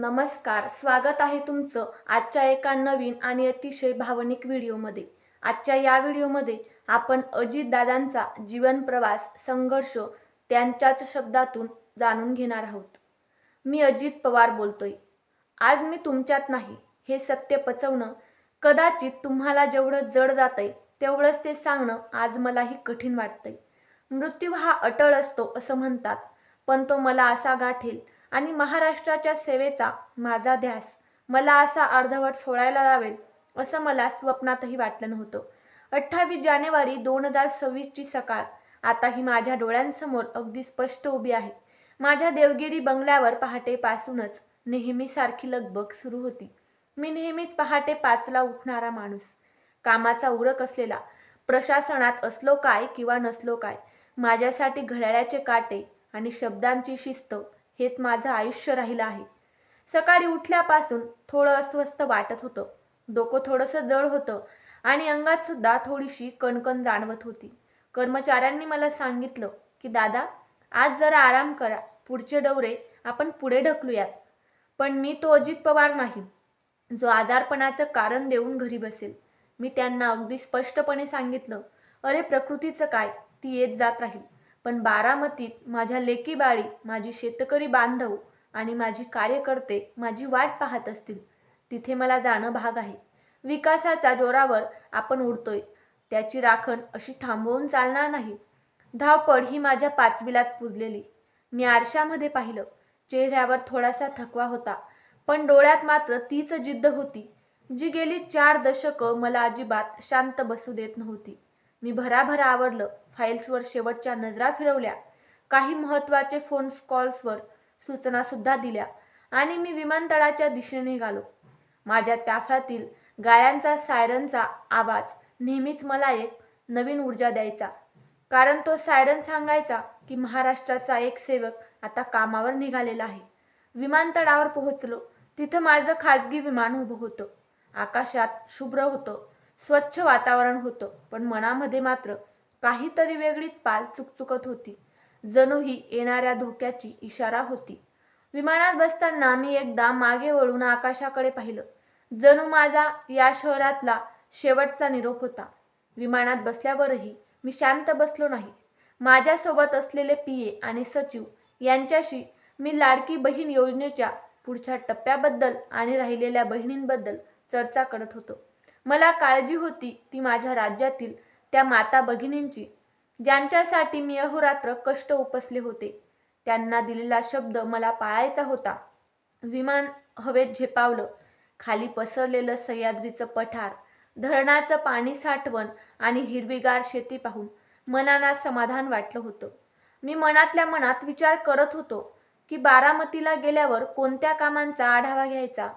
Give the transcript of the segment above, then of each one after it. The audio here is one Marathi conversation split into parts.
नमस्कार स्वागत आहे तुमचं आजच्या एका नवीन आणि अतिशय भावनिक व्हिडिओमध्ये. आजच्या या व्हिडिओमध्ये आपण अजितदादांचा जीवन प्रवास संघर्ष त्यांच्याच शब्दातून जाणून घेणार आहोत. मी अजित पवार बोलतोय. आज मी तुमच्यात नाही हे सत्य पचवणं कदाचित तुम्हाला जेवढं जड जातंय तेवढंच ते सांगणं आज मलाही कठीण वाटतंय. मृत्यू हा अटळ असतो असं म्हणतात पण तो मला असा गाठेल आणि महाराष्ट्राच्या सेवेचा माझा ध्यास मला असा अर्धवट सोडायला लावेल असं मला स्वप्नातही वाटलं नव्हतं. अठ्ठावीस जानेवारी दोन हजार सव्वीसची सकाळ. आता ही माझ्या डोळ्यांसमोर अगदी स्पष्ट उभी आहे. माझ्या देवगिरी बंगल्यावर पहाटेपासूनच नेहमीसारखी लगबग सुरू होती. मी नेहमीच पहाटे पाचला उठणारा माणूस. कामाचा उरक असलेला प्रशासनात असलो काय किंवा नसलो काय माझ्यासाठी घड्याळ्याचे काटे आणि शब्दांची शिस्त हेच माझं आयुष्य राहिलं आहे. सकाळी उठल्यापासून थोडं अस्वस्थ वाटत होतं. डोकं थोडंसं जड होतं आणि अंगात सुद्धा थोडीशी कणकण जाणवत होती. कर्मचाऱ्यांनी मला सांगितलं की दादा आज जरा आराम करा. पुढचे डवरे आपण पुढे ढकलूयात. पण मी तो अजित पवार नाही. जो आजारपणाचं कारण देऊन घरी बसेल. मी त्यांना अगदी स्पष्टपणे सांगितलं अरे प्रकृतीचं काय? ती येत जात राहील. पण बारामतीत माझ्या लेकीबाळी माझी शेतकरी बांधव आणि माझी कार्यकर्ते माझी वाट पाहत असतील. तिथे मला जाणं भाग आहे. विकासाच्या जोरावर आपण उडतोय. त्याची राखण अशी थांबवून चालणार नाही. धावपळ ही माझ्या पाचवीलाच पुजलेली. मी आरशामध्ये पाहिलं. चेहऱ्यावर थोडासा थकवा होता. पण डोळ्यात मात्र तीच जिद्द होती जी गेली चार दशकं मला अजिबात शांत बसू देत नव्हती. मी भराभर आवडलं फाईल्सवर शेवटच्या नजरा फिरवल्या काही महत्त्वाचे फोन कॉल्सवर सूचना सुद्धा दिल्या आणि मी विमानतळाच्या दिशेने निघालो. माझ्या ताफ्यातील गाळ्यांचा सायरनचा आवाज नेहमीच मला एक नवीन ऊर्जा द्यायचा कारण तो सायरन सांगायचा की महाराष्ट्राचा एक सेवक आता कामावर निघालेला आहे. विमानतळावर पोहोचलो तिथं माझं खाजगी विमान उभं होतं. आकाशात शुभ्र होतं स्वच्छ वातावरण होतं. पण मनामध्ये मात्र काहीतरी वेगळीच पाल चुकचुकत होती. जणू ही येणाऱ्या धोक्याची इशारा होती. विमानात बसताना मी एकदा मागे वळून आकाशाकडे पाहिलं. जणू माझा या शहरातला शेवटचा निरोप होता. विमानात बसल्यावरही मी शांत बसलो नाही. माझ्यासोबत असलेले पीए आणि सचिव यांच्याशी मी लाडकी बहीण योजनेच्या पुढच्या टप्प्याबद्दल आणि राहिलेल्या बहिणींबद्दल चर्चा करत होतो. मला काळजी होती ती माझ्या राज्यातील त्या माता भगिनींची ज्यांच्यासाठी मी अहोरात्र कष्ट उपसले होते. त्यांना दिलेला शब्द मला पाळायचा होता. विमान हवेत झेपावलं खाली पसरलेलं सह्याद्रीचं पठार धरणाचं पाणी साठवण आणि हिरवीगार शेती पाहून मनाला समाधान वाटलं होतं. मी मनातल्या मनात विचार करत होतो की बारामतीला गेल्यावर कोणत्या कामांचा आढावा घ्यायचा?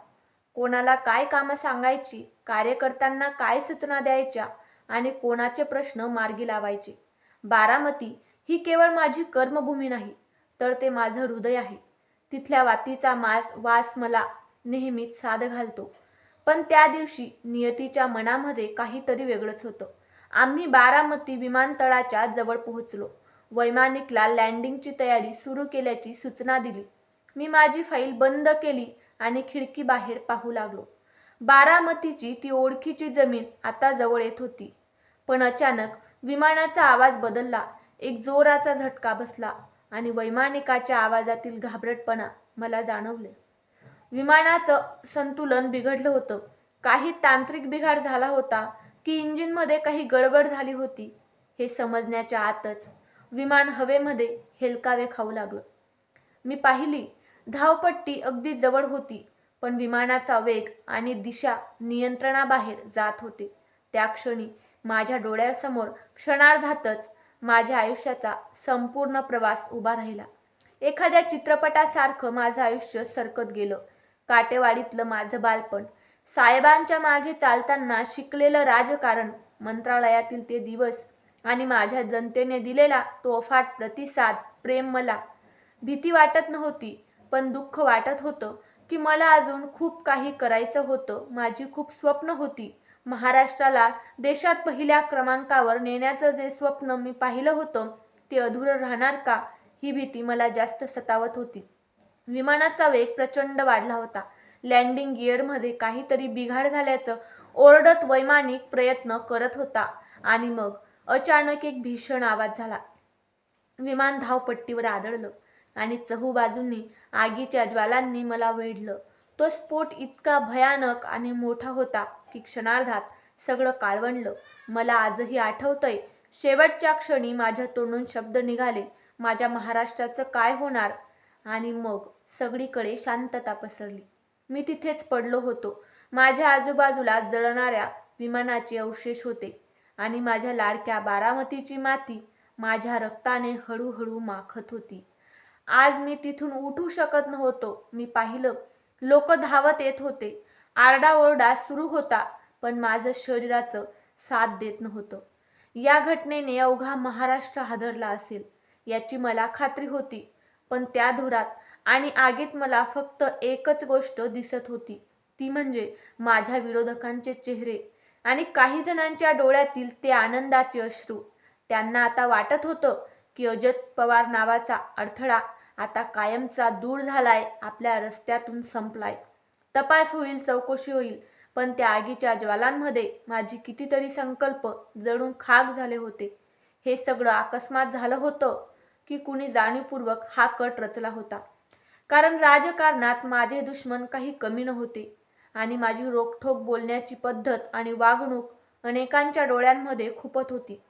कोणाला काय कामं सांगायची कार्यकर्त्यांना काय सूचना द्यायच्या आणि कोणाचे प्रश्न मार्गी लावायचे. बारामती ही केवळ माझी कर्मभूमी नाही तर ते माझं हृदय आहे. तिथल्या वातीचा मास वास मला नेहमीच साध घालतो. पण त्या दिवशी नियतीच्या मनामध्ये काहीतरी वेगळंच होतं. आम्ही बारामती विमानतळाच्या जवळ पोहोचलो. वैमानिकला लँडिंगची तयारी सुरू केल्याची सूचना दिली. मी माझी फाईल बंद केली आणि खिडकी बाहेर पाहू लागलो. बारामतीची ती ओळखीची जमीन आता जवळ येत होती. पण अचानक विमानाचा आवाज बदलला. एक जोराचा झटका बसला आणि वैमानिकाच्या आवाजातील घाबरटपणा मला जाणवले. विमानाचं संतुलन बिघडलं होतं. काही तांत्रिक बिघाड झाला होता की इंजिनमध्ये काही गडबड झाली होती हे समजण्याच्या आतच विमान हवेमध्ये हेलकावे खाऊ लागलं. मी पाहिली धावपट्टी अगदी जवळ होती पण विमानाचा वेग आणि दिशा नियंत्रणाबाहेर जात होते. त्या क्षणी माझ्या डोळ्यासमोर क्षणार्धातच माझ्या आयुष्याचा संपूर्ण प्रवास उभा राहिला. एखाद्या चित्रपटासारखं माझं आयुष्य सरकत गेलं. काटेवाडीतलं माझं बालपण साहेबांच्या मागे चालताना शिकलेलं राजकारण मंत्रालयातील ते दिवस आणि माझ्या जनतेने दिलेला तोफाट प्रतिसाद प्रेम मला भीती वाटत नव्हती पण दुःख वाटत होतं की मला अजून खूप काही करायचं होतं. माझी खूप स्वप्न होती. महाराष्ट्राला देशात पहिल्या क्रमांकावर नेण्याचं जे स्वप्न मी पाहिलं होतं ते अधुरं राहणार का? ही भीती मला जास्त सतावत होती. विमानाचा वेग प्रचंड वाढला होता. लँडिंग गिअरमध्ये काहीतरी बिघाड झाल्याचं ओरडत वैमानिक प्रयत्न करत होता आणि मग अचानक एक भीषण आवाज झाला. विमान धावपट्टीवर आदळलं. आणि चहूबाजूंनी आगीच्या ज्वालांनी मला वेढलं. तो स्फोट इतका भयानक आणि मोठा होता की क्षणार्धात सगळं काळवंडलं. मला आजही आठवतंय शेवटच्या क्षणी माझ्या तोंडून शब्द निघाले माझ्या महाराष्ट्राचं काय होणार? आणि मग सगळीकडे शांतता पसरली. मी तिथेच पडलो होतो. माझ्या आजूबाजूला जळणाऱ्या विमानाचे अवशेष होते आणि माझ्या लाडक्या बारामतीची माती माझ्या रक्ताने हळूहळू माखत होती. आज मी तिथून उठू शकत नव्हतो. मी पाहिलं लोक धावत येत होते. आरडाओरडा सुरू होता पण माझं शरीराचं साथ देत नव्हतं. या घटनेने अवघा महाराष्ट्र हादरला असेल याची मला खात्री होती. पण त्या धुरात आणि आगीत मला फक्त एकच गोष्ट दिसत होती. ती म्हणजे माझ्या विरोधकांचे चेहरे आणि काही जणांच्या डोळ्यातील ते आनंदाचे अश्रू. त्यांना आता वाटत होतं की अजित पवार नावाचा अडथळा आता कायमचा दूर झालाय आपल्या रस्त्यातून संपलाय. तपास होईल चौकशी होईल पण त्या आगीच्या ज्वालांमध्ये माझी कितीतरी संकल्प जळून खाक झाले होते. हे सगळं अकस्मात झालं होतं की कुणी जाणीवपूर्वक हा कट रचला होता. कारण राजकारणात माझे दुश्मन काही कमी नव्हते आणि माझी रोखठोक बोलण्याची पद्धत आणि वागणूक अनेकांच्या डोळ्यांमध्ये खुपत होती.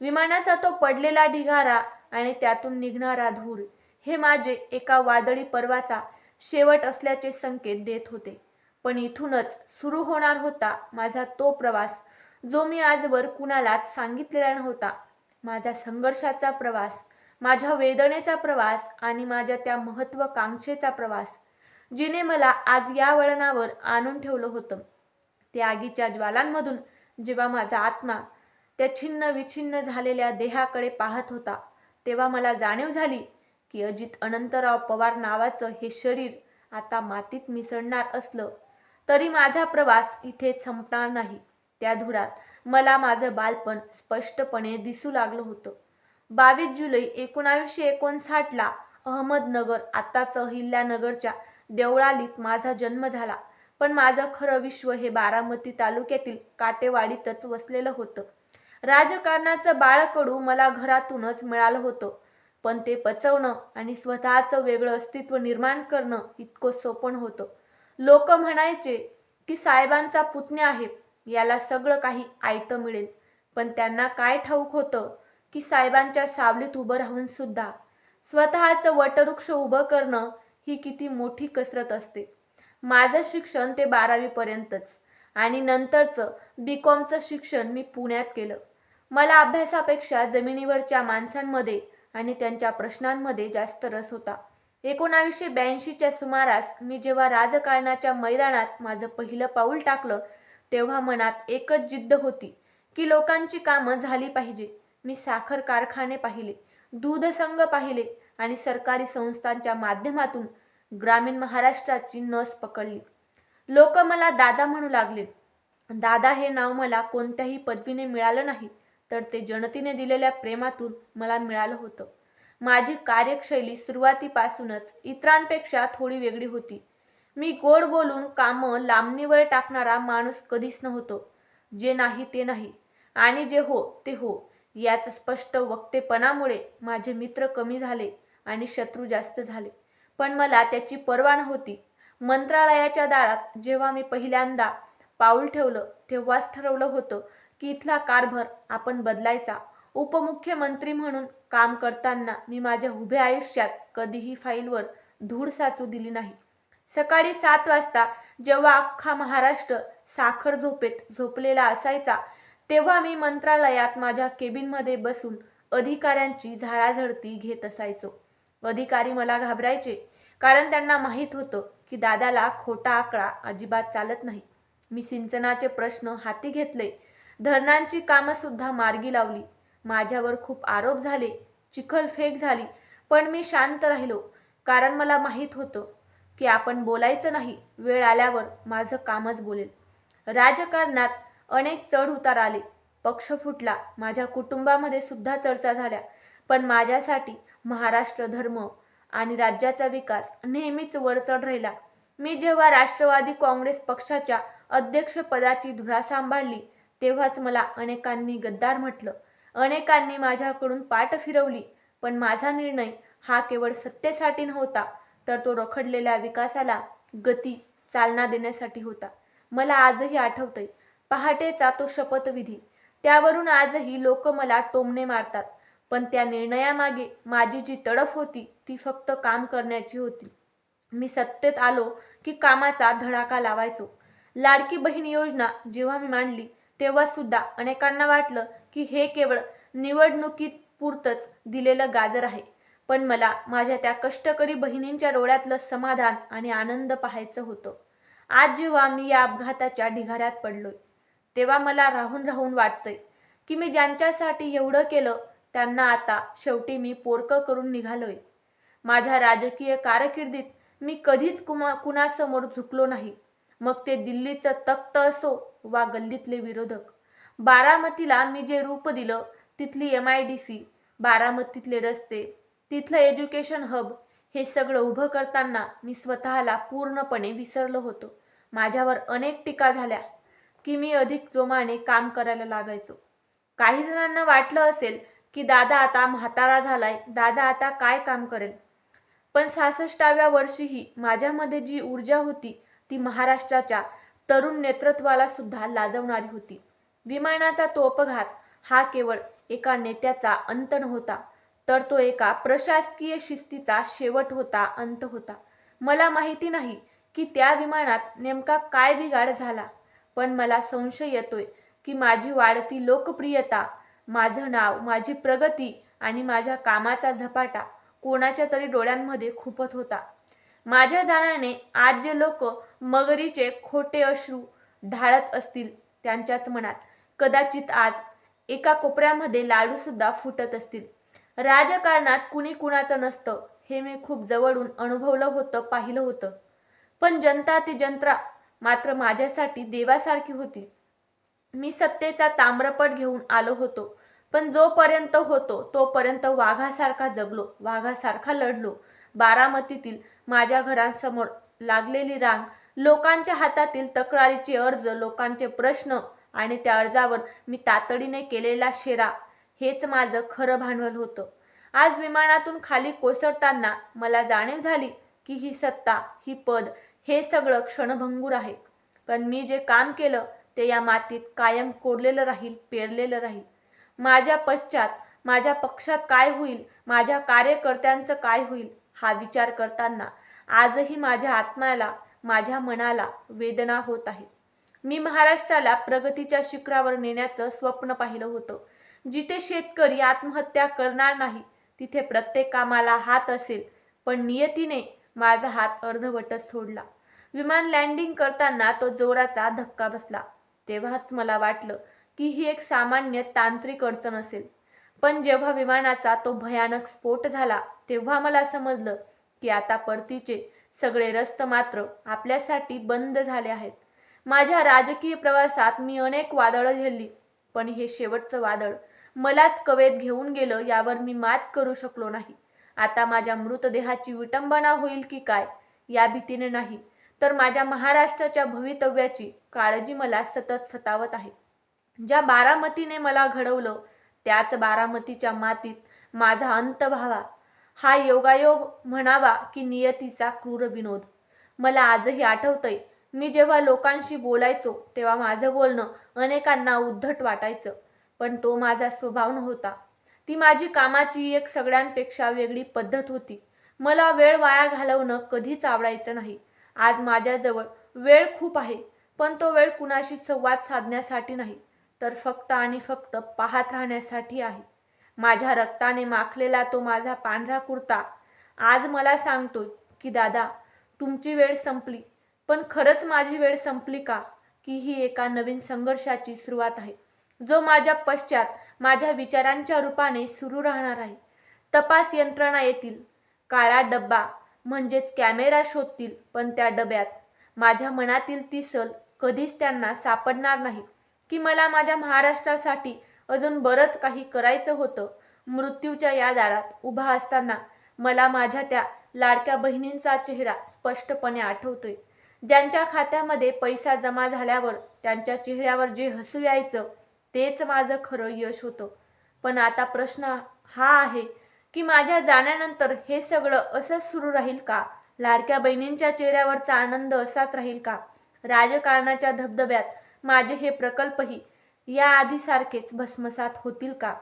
विमानाचा तो पडलेला ढिगारा आणि त्यातून निघणारा धूर हे माझे एका वादळी पर्वाचा शेवट असल्याचे संकेत देत होते. पण इथूनच सुरू होणार होता माझा तो प्रवास जो मी आजवर कुणालाच सांगितलेला नव्हता. माझा संघर्षाचा प्रवास माझ्या वेदनेचा प्रवास आणि माझ्या त्या महत्वाकांक्षेचा प्रवास जिने मला आज या वळणावर आणून ठेवलं होतं. त्या आगीच्या ज्वालांमधून जेव्हा माझा आत्मा त्या छिन्न विछिन्न झालेल्या देहाकडे पाहत होता तेव्हा मला जाणीव झाली की अजित अनंतराव पवार नावाचं हे शरीर आता मातीत मिसळणार असलं तरी माझा प्रवास इथे संपणार नाही. त्या धुरात मला माझं बालपण स्पष्टपणे दिसू लागलं होतं. बावीस जुलै एकोणावीसशे एकोणसाठला अहमदनगर आताच अहिल्यानगरच्या देवळालीत माझा जन्म झाला. पण माझं खरं विश्व हे बारामती तालुक्यातील काटेवाडीतच वसलेलं होतं. राजकारणाचं बाळकडू मला घरातूनच मिळालं होतं. पण ते पचवणं आणि स्वतःचं वेगळं अस्तित्व निर्माण करणं इतकं सोपं होतं लोक म्हणायचे की साहेबांचा पुतण्या आहे याला सगळं काही आयतं मिळेल. पण त्यांना काय ठाऊक होतं की साहेबांच्या सावलीत उभं राहून सुद्धा स्वतःचं वटवृक्ष उभं करणं ही किती मोठी कसरत असते. माझं शिक्षण ते बारावीपर्यंतच आणि नंतरचं बी कॉमचं शिक्षण मी पुण्यात केलं. मला अभ्यासापेक्षा जमिनीवरच्या माणसांमध्ये आणि त्यांच्या प्रश्नांमध्ये जास्त रस होता. एकोणावीसशे ब्याऐंशीच्या सुमारास मी जेव्हा राजकारणाच्या मैदानात माझं पहिलं पाऊल टाकलं तेव्हा मनात एकच जिद्द होती की लोकांची कामं झाली पाहिजे. मी साखर कारखाने पाहिले दूध संघ पाहिले आणि सरकारी संस्थांच्या माध्यमातून ग्रामीण महाराष्ट्राची नस पकडली. लोक मला दादा म्हणू लागले. दादा हे नाव मला कोणत्याही पदवीने मिळालं नाही. तर ते जनतेने दिलेल्या प्रेमातून मला मिळालं होतं. माझी कार्यशैली सुरुवातीपासूनच इतरांपेक्षा थोडी वेगळी होती. मी गोड बोलून कामं लांबणीवर टाकणारा माणूस कधीच नव्हतो. जे नाही ते नाही. आणि जे हो ते हो. याच स्पष्ट वक्तेपणामुळे माझे मित्र कमी झाले आणि शत्रू जास्त झाले. पण मला त्याची पर्वा नव्हती. मंत्रालयाच्या दारात जेव्हा मी पहिल्यांदा पाऊल ठेवलं तेव्हाच ठरवलं होतं की इथला कारभार आपण बदलायचा. उपमुख्यमंत्री म्हणून काम करताना मी माझ्या उभ्या आयुष्यात कधीही फाईलवर धूळ साचू दिली नाही. सकाळी सात वाजता जेव्हा अख्खा महाराष्ट्र साखर झोपेत झोपलेला असायचा तेव्हा मी मंत्रालयात माझ्या केबिनमध्ये बसून अधिकाऱ्यांची झाडाझडती घेत असायचो. अधिकारी मला घाबरायचे कारण त्यांना माहीत होतं की दादाला खोटा आकडा अजिबात चालत नाही. मी सिंचनाचे प्रश्न हाती घेतले धरणांची कामंसुद्धा मार्गी लावली. माझ्यावर खूप आरोप झाले चिखलफेक झाली पण मी शांत राहिलो. कारण मला माहीत होतं की आपण बोलायचं नाही वेळ आल्यावर माझं कामच बोलेल. राजकारणात अनेक चढ उतार आले. पक्ष फुटला माझ्या कुटुंबामध्ये सुद्धा चर्चा झाल्या. पण माझ्यासाठी महाराष्ट्र धर्म आणि राज्याचा विकास नेहमीच वरचढ राहिला. मी जेव्हा राष्ट्रवादी काँग्रेस पक्षाच्या अध्यक्षपदाची धुरा सांभाळली तेव्हाच मला अनेकांनी गद्दार म्हटलं. अनेकांनी माझ्याकडून पाठ फिरवली पण माझा निर्णय हा केवळ सत्तेसाठी नव्हता तर तो रखडलेल्या विकासाला गती चालना देण्यासाठी होता. मला आजही आठवतंय पहाटेचा तो शपथविधी. त्यावरून आजही लोक मला टोमणे मारतात पण त्या निर्णयामागे माझी जी तडफ होती ती फक्त काम करण्याची होती. मी सत्तेत आलो की कामाचा धडाका लावायचो. लाडकी बहीण योजना जेव्हा मी मांडली तेव्हा सुद्धा अनेकांना वाटलं की हे केवळ निवडणुकीत पुरतच दिलेलं गाजर आहे. पण मला माझ्या त्या कष्टकरी बहिणींच्या डोळ्यातलं समाधान आणि आनंद पाहायचं होतं. आज जेव्हा मी या अपघाताच्या ढिगाऱ्यात पडलोय तेव्हा मला राहून राहून वाटतंय की मी ज्यांच्यासाठी एवढं केलं त्यांना आता शेवटी मी पोरकं करून निघालोय. माझ्या राजकीय कारकिर्दीत मी कधीच कुमा कुणासमोर झुकलो नाही. मग ते दिल्लीचं तख्त असो वा गल्लीतले विरोधक. बारामतीला मी जे रूप दिलं तिथली एम आय डी सी बारामतीतले रस्ते तिथलं एज्युकेशन हब हे सगळं उभं करताना मी स्वतःला पूर्णपणे विसरलो होतो. माझ्यावर अनेक टीका झाल्या की मी अधिक जोमाने काम करायला लागायचो. काही जणांना वाटलं असेल की दादा आता म्हातारा झालाय दादा आता काय काम करेल? पण सहासष्टाव्या वर्षीही माझ्यामध्ये जी ऊर्जा होती ती महाराष्ट्राच्या तरुण नेतृत्वाला सुद्धा लाजवणारी होती. विमानाचा तो अपघात हा केवळ एका नेत्याचा अंत नव्हता तर तो एका प्रशासकीय शिस्तीचा शेवट होता अंत होता. मला माहिती नाही की त्या विमानात नेमका काय बिघाड झाला पण मला संशय येतोय की माझी वाढती लोकप्रियता माझं नाव माझी प्रगती आणि माझ्या कामाचा झपाटा कोणाच्या तरी डोळ्यांमध्ये खुपत होता. माझ्या जाण्याने आज जे लोक मगरीचे खोटे अश्रू ढाळत असतील त्यांच्याच मनात कदाचित आज एका कोपऱ्यामध्ये लाडू सुद्धा फुटत असतील. राजकारणात कुणी कुणाचं नसतं हे मी खूप जवळून अनुभवलं होतं पाहिलं होतं. पण जनता ती जंत्रा मात्र माझ्यासाठी देवासारखी होती. मी सत्तेचा ताम्रपट घेऊन आलो होतो पण जोपर्यंत होतो तोपर्यंत वाघासारखा जगलो वाघासारखा लढलो. बारामतीतील माझ्या घरांसमोर लागलेली रांग लोकांच्या हातातील तक्रारीचे अर्ज लोकांचे प्रश्न आणि त्या अर्जावर मी तातडीने केलेला शेरा हेच माझं खरं भांडवल होतं. आज विमानातून खाली कोसळताना मला जाणीव झाली की ही सत्ता ही पद हे सगळं क्षणभंगूर आहे. पण मी जे काम केलं ते या मातीत कायम कोरलेलं राहील पेरलेलं राहील. माझ्या पश्चात माझ्या पक्षात काय होईल माझ्या कार्यकर्त्यांचं काय होईल हा विचार करताना आजही माझ्या आत्म्याला माझ्या मनाला वेदना होत आहे. मी महाराष्ट्राला प्रगतीच्या शिखरावर नेण्याचं स्वप्न पाहिलं होतं. जिथे शेतकरी आत्महत्या करणार नाही तिथे प्रत्येक कामाला हात असेल पण नियतीने माझा हात अर्धवटच सोडला. विमान लँडिंग करताना तो जोराचा धक्का बसला. तेव्हाच मला वाटलं की ही एक सामान्य तांत्रिक अडचण असेल. पण जेव्हा विमानाचा तो भयानक स्फोट झाला तेव्हा मला समजलं की आता परतीचे सगळे रस्त मात्र आपल्यासाठी बंद झाले आहेत. माझ्या राजकीय प्रवासात मी अनेक वादळं झेलली पण हे शेवटचं वादळ मलाच कवेत घेऊन गेलं यावर मी मात करू शकलो नाही. आता माझ्या मृतदेहाची विटंबना होईल की काय या भीतीने नाही तर माझ्या महाराष्ट्राच्या भवितव्याची काळजी मला सतत सतावत आहे. ज्या बारामतीने मला घडवलं त्याच बारामतीच्या मातीत माझा अंत व्हावा हा योगायोग म्हणावा की नियतीचा क्रूर विनोद. मला आजही आठवतंय मी जेव्हा लोकांशी बोलायचो तेव्हा माझं बोलणं अनेकांना उद्धट वाटायचं पण तो माझा स्वभाव नव्हता. ती माझी कामाची एक सगळ्यांपेक्षा वेगळी पद्धत होती. मला वेळ वाया घालवणं कधीच आवडायचं नाही. आज माझ्याजवळ वेळ खूप आहे पण तो वेळ कुणाशी संवाद साधण्यासाठी नाही तर फक्त आणि फक्त पाहत राहण्यासाठी आहे. माझ्या रक्ताने माखलेला तो माझा पांढरा कुर्ता. आज मला सांगतोय की दादा तुमची वेळ संपली. पण खरंच माझी वेळ संपली का? की ही एका नवीन संघर्षाची सुरुवात आहे जो माझ्या पश्चात माझ्या विचारांच्या रूपाने सुरू राहणार आहे. तपास यंत्रणा येतील. काळा डब्बा म्हणजेच कॅमेरा शोधतील पण त्या डब्यात माझ्या मनातील ती सल कधीच त्यांना सापडणार नाही. की मला माझ्या महाराष्ट्रासाठी अजून बरंच काही करायचं होतं. मृत्यूच्या या दारात उभा असताना मला माझ्या त्या लाडक्या बहिणींचा चेहरा स्पष्टपणे आठवतोय. ज्यांच्या खात्यामध्ये पैसा जमा झाल्यावर त्यांच्या चेहऱ्यावर जे हसू यायचं तेच माझं खरं यश होतं. पण आता प्रश्न हा आहे की माझ्या जाण्यानंतर हे सगळं असंच सुरू राहील का? लाडक्या बहिणींच्या चेहऱ्यावरचा आनंद असाच राहील का? राजकारणाच्या धबधब्यात माझे हे प्रकल्पही या आधीसारखेच भस्मसात होतील का?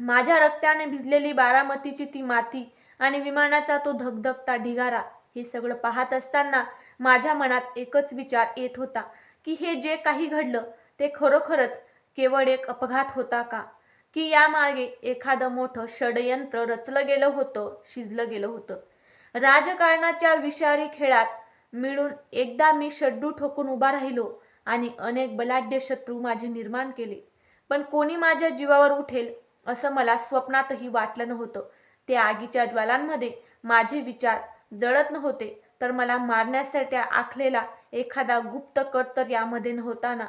माझ्या रक्ताने भिजलेली बारामतीची ती माती आणि विमानाचा तो धगधगता ढिगारा हे सगळं पाहत असताना माझ्या मनात एकच विचार येत होता की हे जे काही घडलं ते खरोखरच केवळ एक अपघात होता का? की यामागे एखादं मोठं षडयंत्र रचलं गेलं होतं शिजलं गेलं होतं? राजकारणाच्या विषारी खेळात मिळून एकदा मी शड्डू ठोकून उभा राहिलो आणि अनेक बलाढ्य शत्रू माझे निर्माण केले. पण कोणी माझ्या जीवावर उठेल असं मला स्वप्नातही वाटलं नव्हतं. ते आगीच्या ज्वालांमध्ये माझे विचार जळत नव्हते तर मला मारण्यासाठी आखलेला एखादा गुप्त कट तर यामध्ये नव्हता ना?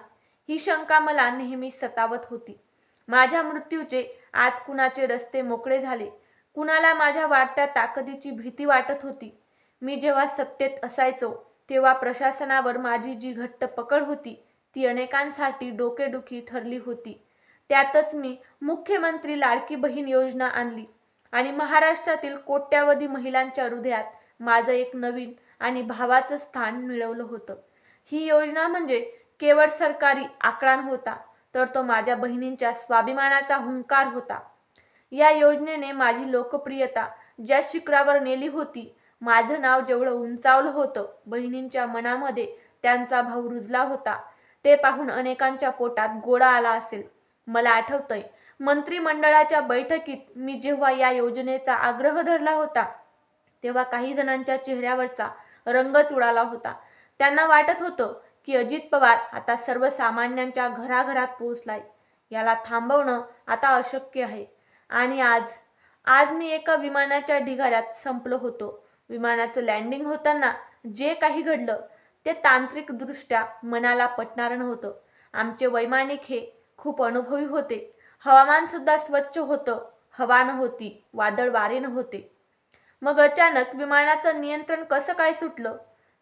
ही शंका मला नेहमी सतावत होती. माझ्या मृत्यूचे आज कुणाचे रस्ते मोकळे झाले? कुणाला माझ्या वाढत्या ताकदीची भीती वाटत होती? मी जेव्हा सत्तेत असायचो तेव्हा प्रशासनावर माझी जी घट्ट पकड होती ती अनेकांसाठी डोकेदुखी ठरली होती. त्यातच मी मुख्यमंत्री लाडकी बहीण योजना आणली आणि महाराष्ट्रातील कोट्यावधी महिलांच्या हृदयात माझं एक नवीन आणि भावाचं स्थान मिळवलं होतं. ही योजना म्हणजे केवळ सरकारी आकडा होता तर तो माझ्या बहिणींच्या स्वाभिमानाचा हुंकार होता. या योजनेने माझी लोकप्रियता ज्या शिखरावर नेली होती माझं नाव जेवढं उंचावलं होतं बहिणींच्या मनामध्ये त्यांचा भाव रुजला होता. ते पाहून अनेकांच्या पोटात गोडा आला असेल. मला आठवतंय मंत्रिमंडळाच्या बैठकीत मी जेव्हा या योजनेचा आग्रह धरला होता तेव्हा काही जणांच्या चेहऱ्यावरचा रंगच उडाला होता. त्यांना वाटत होतं की अजित पवार आता सर्वसामान्यांच्या घराघरात पोहोचलाय. याला थांबवणं आता अशक्य आहे. आणि आज आज मी एका विमानाच्या ढिगाऱ्यात संपलो होतो. विमानाचं लँडिंग होताना जे काही घडलं ते तांत्रिकदृष्ट्या मनाला पटणारं नव्हतं. आमचे वैमानिक हे खूप अनुभवी होते. हवामान सुद्धा स्वच्छ होतं. हवा नव्हती वादळ वारे नव्हते. मग अचानक विमानाचं नियंत्रण कसं काय सुटलं?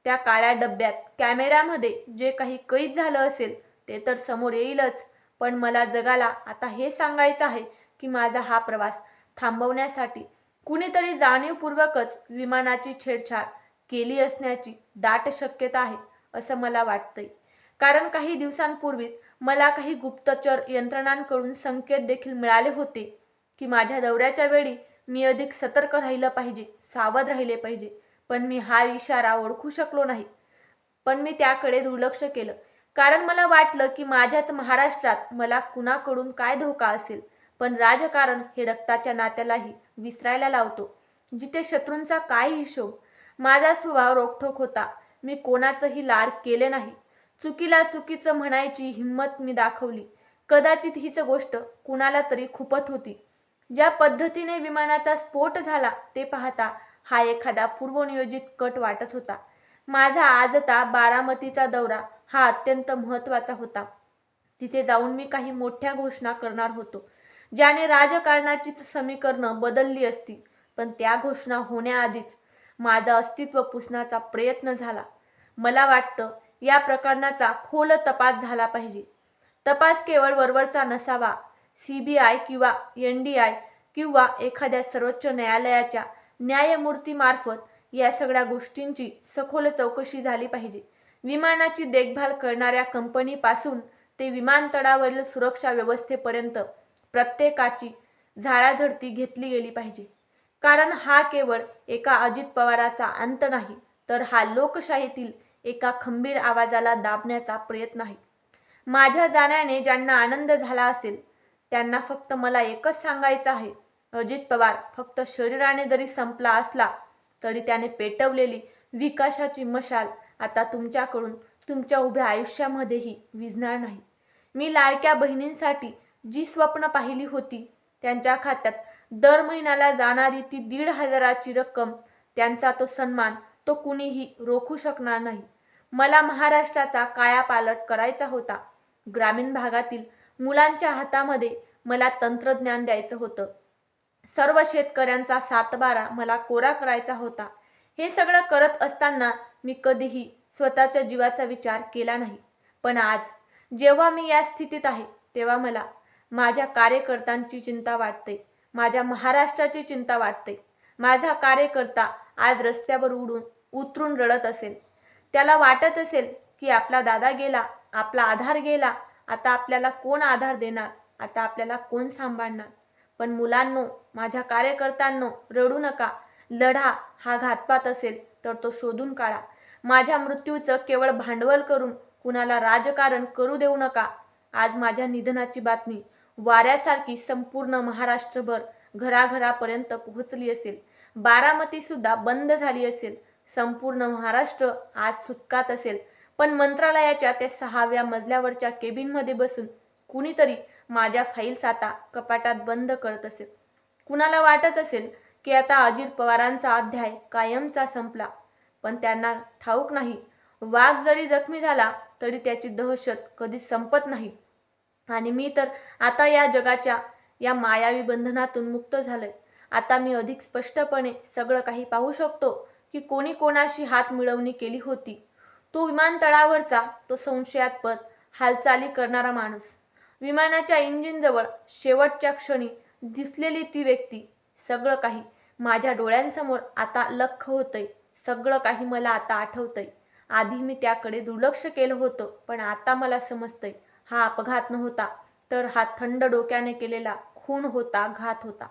त्या काळ्या डब्यात कॅमेऱ्यामध्ये जे काही कैद झालं असेल ते तर समोर येईलच. पण मला जगाला आता हे सांगायचं आहे की माझा हा प्रवास थांबवण्यासाठी कुणीतरी जाणीवपूर्वकच विमानाची छेडछाड केली असण्याची दाट शक्यता आहे असं मला वाटतंय. कारण काही दिवसांपूर्वीच मला काही गुप्तचर यंत्रणांकडून संकेत देखील मिळाले होते की माझ्या दौऱ्याच्या वेळी मी अधिक सतर्क राहिलं पाहिजे सावध राहिले पाहिजे. पण मी हा इशारा ओळखू शकलो नाही. पण मी त्याकडे दुर्लक्ष केलं. कारण मला वाटलं की माझ्याच महाराष्ट्रात मला कुणाकडून काय धोका असेल? पण राजकारण हे रक्ताच्या नात्यालाही विसरायला लावतो. जिथे शत्रूंचा काय हिशोब? माझा स्वभाव रोखोक होता. मी कोणाचंही लाड केले नाही. चुकीला चुकीचं म्हणायची हिंमत मी दाखवली. कदाचित हीच गोष्ट कुणाला तरी खुपत होती. ज्या पद्धतीने विमानाचा स्फोट झाला ते पाहता हा एखादा पूर्वनियोजित कट वाटत होता. माझा आजता बारामतीचा दौरा हा अत्यंत महत्त्वाचा होता. तिथे जाऊन मी काही मोठ्या घोषणा करणार होतो. ज्याने राजकारणाचीच समीकरणं बदलली असती पण त्या घोषणा होण्याआधीच माझं अस्तित्व पुसण्याचा प्रयत्न झाला. मला वाटतं या प्रकरणाचा खोल तपास झाला पाहिजे. तपास केवळ वरवरचा नसावा सी बी आय किंवा एन डी आय किंवा एखाद्या सर्वोच्च न्यायालयाच्या न्यायमूर्तीमार्फत या सगळ्या गोष्टींची सखोल चौकशी झाली पाहिजे. विमानाची देखभाल करणाऱ्या कंपनीपासून ते विमानतळावरील सुरक्षा व्यवस्थेपर्यंत प्रत्येकाची झाडाझडती घेतली गेली पाहिजे. कारण हा केवळ एका अजित पवाराचा अंत नाही तर हा लोकशाहीतील एका खंबीर आवाजाला दाबण्याचा प्रयत्न आहे. माझ्या जाण्याने ज्यांना आनंद झाला असेल त्यांना फक्त मला एकच सांगायचं आहे अजित पवार फक्त शरीराने जरी संपला असला तरी त्याने पेटवलेली विकासाची मशाल आता तुमच्याकडून तुमच्या उभ्या आयुष्यामध्येही विझणार नाही. मी लाडक्या बहिणींसाठी जी स्वप्न पाहिली होती त्यांच्या खात्यात दर महिन्याला जाणारी ती दीड हजाराची रक्कम त्यांचा तो सन्मान तो कुणीही रोखू शकणार नाही. मला महाराष्ट्राचा कायापालट करायचा होता. ग्रामीण भागातील मुलांच्या हातामध्ये मला तंत्रज्ञान द्यायचं होतं. सर्व शेतकऱ्यांचा सातबारा मला कोरा करायचा होता. हे सगळं करत असताना मी कधीही स्वतःच्या जीवाचा विचार केला नाही. पण आज जेव्हा मी या स्थितीत आहे तेव्हा मला माझ्या कार्यकर्त्यांची चिंता वाटते. माझ्या महाराष्ट्राची चिंता वाटते. माझा कार्यकर्ता आज रस्त्यावर उडून उतरून रडत असेल. त्याला वाटत असेल की आपला दादा गेला आपला आधार गेला आता आपल्याला कोण आधार देणार आता आपल्याला कोण सांभाळणार? पण मुलांनो माझ्या कार्यकर्त्यांनो रडू नका. लढा हा घातपात असेल तर तो शोधून काढा. माझ्या मृत्यूचं केवळ भांडवल करून कुणाला राजकारण करू देऊ नका. आज माझ्या निधनाची बातमी वाऱ्यासारखी संपूर्ण महाराष्ट्रभर घराघरापर्यंत पोहोचली असेल. बारामती सुद्धा बंद झाली असेल. संपूर्ण महाराष्ट्र आज सुटकात असेल. पण मंत्रालयाच्या त्या सहाव्या मजल्यावरच्या केबिनमध्ये बसून कुणीतरी माझ्या फाईल्स आता कपाटात बंद करत असेल. कुणाला वाटत असेल की आता अजित पवारांचा अध्याय कायमचा संपला. पण त्यांना ठाऊक नाही. वाघ जरी जखमी झाला तरी त्याची दहशत कधी संपत नाही. आणि मी तर आता या जगाच्या या मायावी बंधनातून मुक्त झालंय. आता मी अधिक स्पष्टपणे सगळं काही पाहू शकतो की कोणी कोणाशी हात मिळवणी केली होती. तो विमानतळावरचा तो संशयास्पद हालचाली करणारा माणूस. विमानाच्या इंजिनजवळ शेवटच्या क्षणी दिसलेली ती व्यक्ती सगळं काही माझ्या डोळ्यांसमोर आता लख होतंय. सगळं काही मला आता आठवतंय. आधी मी त्याकडे दुर्लक्ष केलं होतं पण आता मला समजतंय. हा अपघात नव्हता तर हा थंड डोक्याने केलेला खून होता घात होता.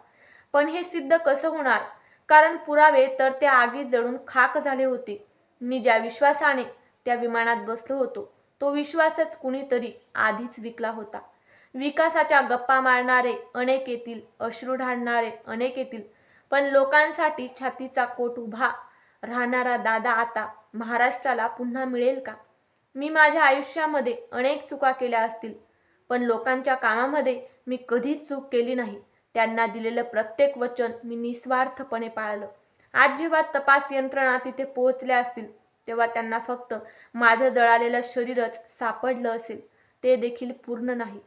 पण हे सिद्ध कसं होणार? कारण पुरावे तर त्या आगीत जळून खाक झाले होते. मी ज्या विश्वासाने त्या विमानात बसलो होतो तो विश्वासच कुणीतरी आधीच विकला होता. विकासाच्या गप्पा मारणारे अनेक येतील अश्रू ढाळणारे अनेक येतील पण लोकांसाठी छातीचा कोट उभा राहणारा दादा आता महाराष्ट्राला पुन्हा मिळेल का? मी माझ्या आयुष्यामध्ये अनेक चुका केल्या असतील पण लोकांच्या कामामध्ये मी कधीच चूक केली नाही. त्यांना दिलेलं प्रत्येक वचन मी निस्वार्थपणे पाळलं. आज जेव्हा तपास यंत्रणा तिथे पोहोचल्या असतील तेव्हा त्यांना फक्त माझं जळालेलं शरीरच सापडलं असेल ते देखील पूर्ण नाही.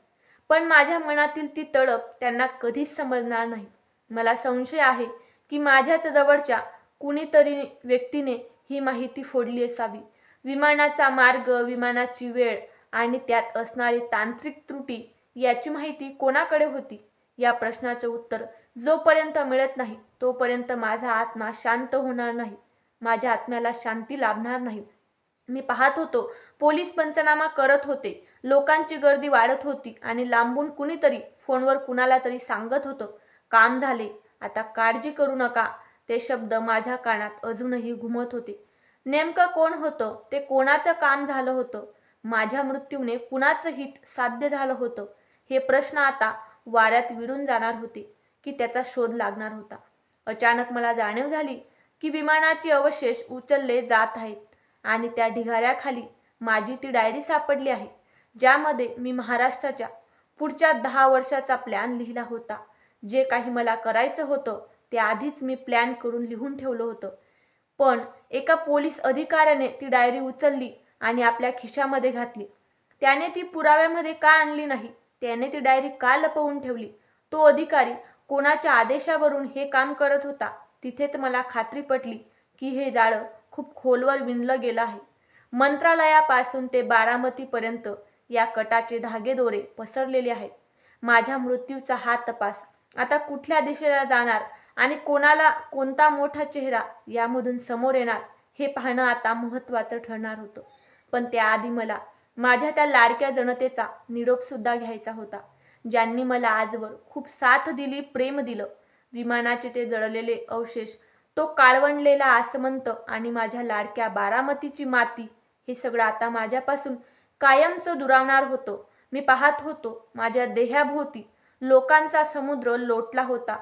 पण माझ्या मनातील ती तडप त्यांना कधीच समजणार नाही. मला संशय आहे की माझ्याच जवळच्या कुणीतरी व्यक्तीने ही माहिती फोडली असावी. विमानाचा मार्ग विमानाची वेळ आणि त्यात असणारी तांत्रिक त्रुटी याची माहिती कोणाकडे होती? या प्रश्नाचं उत्तर जोपर्यंत मिळत नाही तोपर्यंत माझा आत्मा शांत होणार नाही. माझ्या आत्म्याला शांती लाभणार नाही. मी पाहत होतो पोलीस पंचनामा करत होते. लोकांची गर्दी वाढत होती आणि लांबून कुणीतरी फोनवर कुणाला तरी सांगत होतं. काम झाले आता काळजी करू नका. ते शब्द माझ्या कानात अजूनही घुमत होते. नेमकं कोण होतं? ते कोणाचं काम झालं होतं? माझ्या मृत्यूने कुणाचं हित साध्य झालं होतं? हे प्रश्न आता वाऱ्यात विरून जाणार होते की त्याचा शोध लागणार होता. अचानक मला जाणीव झाली की विमानाचे अवशेष उचलले जात आहेत आणि त्या ढिगाऱ्याखाली माझी ती डायरी सापडली आहे ज्यामध्ये मी महाराष्ट्राच्या पुढच्या दहा वर्षाचा प्लॅन लिहिला होता. जे काही मला करायचं होतं ते आधीच मी प्लॅन करून लिहून ठेवलं होतं. पण एका पोलीस अधिकाऱ्याने ती डायरी उचलली आणि आपल्या खिशामध्ये घातली. त्याने ती पुराव्यामध्ये का आणली नाही? त्याने ती डायरी का लपवून ठेवली? तो अधिकारी कोणाच्या आदेशावरून हे काम करत होता? तिथेच मला खात्री पटली की हे जाळं खूप खोलवर विणलं गेलं आहे. मंत्रालयापासून ते बारामतीपर्यंत या कटाचे धागेदोरे पसरलेले आहेत. माझ्या मृत्यूचा हा तपास आता कुठल्या दिशेला जाणार आणि कोणाला कोणता मोठा चेहरा यामधून समोर येणार हे पाहणं आता महत्त्वाचं ठरणार होतं. पण त्याआधी मला माझ्या त्या लाडक्या जनतेचा निरोपसुद्धा घ्यायचा होता ज्यांनी मला आजवर खूप साथ दिली प्रेम दिलं. विमानाचे ते जळलेले अवशेष तो काळवंडलेला आसमंत आणि माझ्या लाडक्या बारामतीची माती हे सगळं आता माझ्यापासून कायमचं दुरावणार होतं. मी पाहत होतो माझ्या देहाभोवती लोकांचा समुद्र लोटला होता.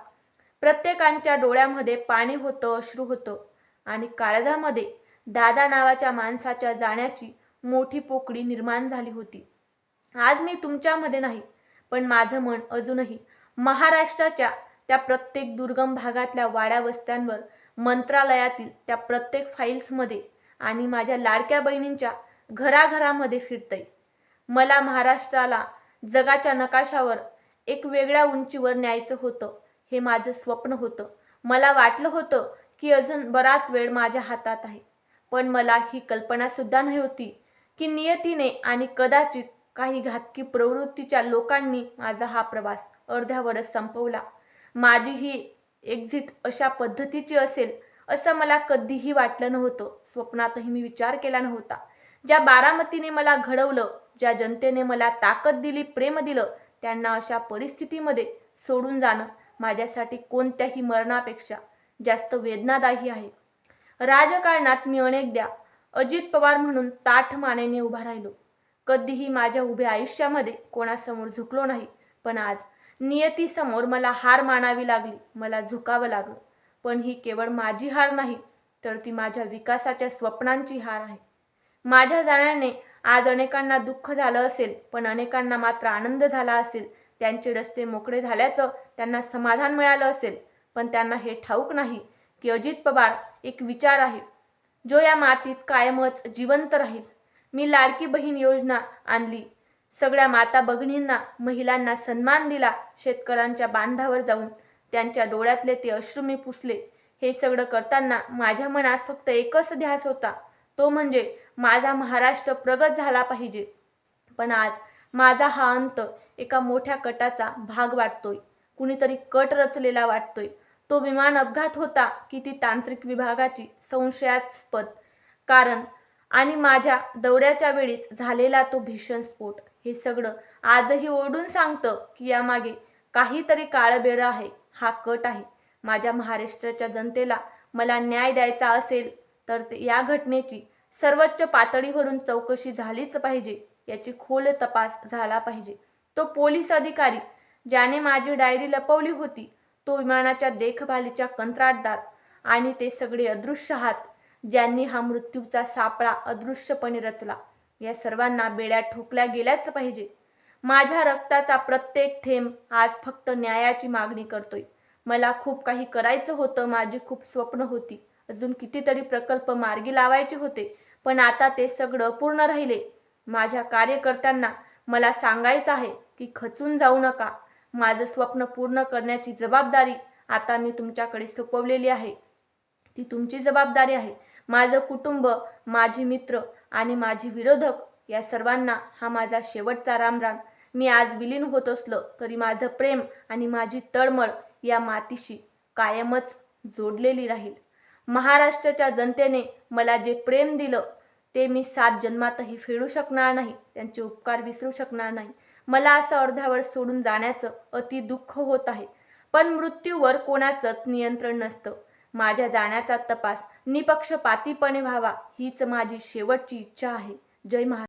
प्रत्येकांच्या डोळ्यामध्ये पाणी होतं अश्रू होतं. आणि काळजामध्ये दादा नावाच्या माणसाच्या जाण्याची मोठी पोकळी निर्माण झाली होती. आज मी तुमच्यामध्ये नाही पण माझं मन अजूनही महाराष्ट्राच्या त्या प्रत्येक दुर्गम भागातल्या वाड्या वस्त्यांवर मंत्रालयातील त्या प्रत्येक फाईल्समध्ये आणि माझ्या लाडक्या बहिणींच्या घराघरामध्ये फिरतंय. मला महाराष्ट्राला जगाच्या नकाशावर एक वेगळ्या उंचीवर न्यायचं होतं. हे माझं स्वप्न होतं. मला वाटलं होतं की अजून बराच वेळ माझ्या हातात आहे. पण मला ही कल्पनासुद्धा नाही होती की नियतीने आणि कदाचित काही घातकी प्रवृत्तीच्या लोकांनी माझा हा प्रवास अर्ध्यावरच संपवला. माझी ही एक्झिट अशा पद्धतीची असेल असं मला कधीही वाटलं नव्हतं. स्वप्नातही मी विचार केला नव्हता. ज्या बारामतीने मला घडवलं ज्या जनतेने मला ताकद दिली प्रेम दिलं त्यांना अशा परिस्थितीमध्ये सोडून जाणं माझ्यासाठी कोणत्याही मरणापेक्षा जास्त वेदनादायी आहे. राजकारणात मी अनेकदा अजित पवार म्हणून ताठ मानेने उभा राहिलो. कधीही माझ्या उभ्या आयुष्यामध्ये कोणासमोर झुकलो नाही पण आज नियतीसमोर मला हार मानावी लागली मला झुकावं लागलं. पण ही केवळ माझी हार नाही तर ती माझ्या विकासाच्या स्वप्नांची हार आहे. माझ्या जाण्याने आज अनेकांना दुःख झालं असेल पण अनेकांना मात्र आनंद झाला असेल त्यांचे रस्ते मोकळे झाल्याचं त्यांना समाधान मिळालं असेल. पण त्यांना हे ठाऊक नाही की अजित पवार एक विचार आहे. जो या मातीत कायमच जिवंत राहील. मी लाडकी बहीण योजना आणली. सगळ्या माता भगिनींना महिलांना सन्मान दिला शेतकऱ्यांच्या बांधावर जाऊन. त्यांच्या डोळ्यातले ते अश्रू मी पुसले. हे सगळं करताना माझ्या मनात फक्त एकच ध्यास होता. तो म्हणजे माझा महाराष्ट्र प्रगत झाला पाहिजे. पण आज माझा हा अंत एका मोठ्या कटाचा भाग वाटतोय. कुणीतरी कट रचलेला वाटतोय. तो विमान अपघात होता की ती तांत्रिक विभागाची संशयास्पद. कारण आणि माझ्या दौऱ्याच्या वेळीच झालेला तो भीषण स्फोट. हे सगळं आजही ओढून सांगतं की यामागे काहीतरी काळबेर आहे. हा कट आहे. माझ्या महाराष्ट्राच्या जनतेला मला न्याय द्यायचा असेल तर ते या घटनेची सर्वोच्च पातळीवरून चौकशी झालीच पाहिजे. याची खोल तपास झाला पाहिजे. तो पोलीस अधिकारी ज्याने माझी डायरी लपवली होती तो विमानाच्या देखभालीच्या कंत्राटदार आणि ते सगळे अदृश्य हात ज्यांनी हा मृत्यूचा सापळा अदृश्यपणे रचला. या सर्वांना बेड्या ठोकल्या गेल्याच पाहिजे. माझ्या रक्ताचा प्रत्येक थेंब आज फक्त न्यायाची मागणी करतोय. मला खूप काही करायचं होतं माझी खूप स्वप्न होती. अजून कितीतरी प्रकल्प मार्गी लावायचे होते पण आता ते सगळं पूर्ण राहिले. माझ्या कार्यकर्त्यांना मला सांगायचं आहे की खचून जाऊ नका. माझं स्वप्न पूर्ण करण्याची जबाबदारी आता मी तुमच्याकडे सोपवलेली आहे. ती तुमची जबाबदारी आहे. माझं कुटुंब माझे मित्र आणि माझे विरोधक या सर्वांना हा माझा शेवटचा रामराम मी आज विलीन होत असलो तरी माझं प्रेम आणि माझी तळमळ या मातीशी कायमच जोडलेली राहील. महाराष्ट्राच्या जनतेने मला जे प्रेम दिलं ते मी सात जन्मातही फेडू शकणार नाही त्यांचे उपकार विसरू शकणार नाही. मला असं अर्ध्यावर सोडून जाण्याचं अति दुःख होत आहे. पण मृत्यूवर कोणाचंच नियंत्रण नसतं. माझ्या जाण्याचा तपास निपक्षपातीपणे व्हावा हीच माझी शेवटची इच्छा आहे. जय महाराज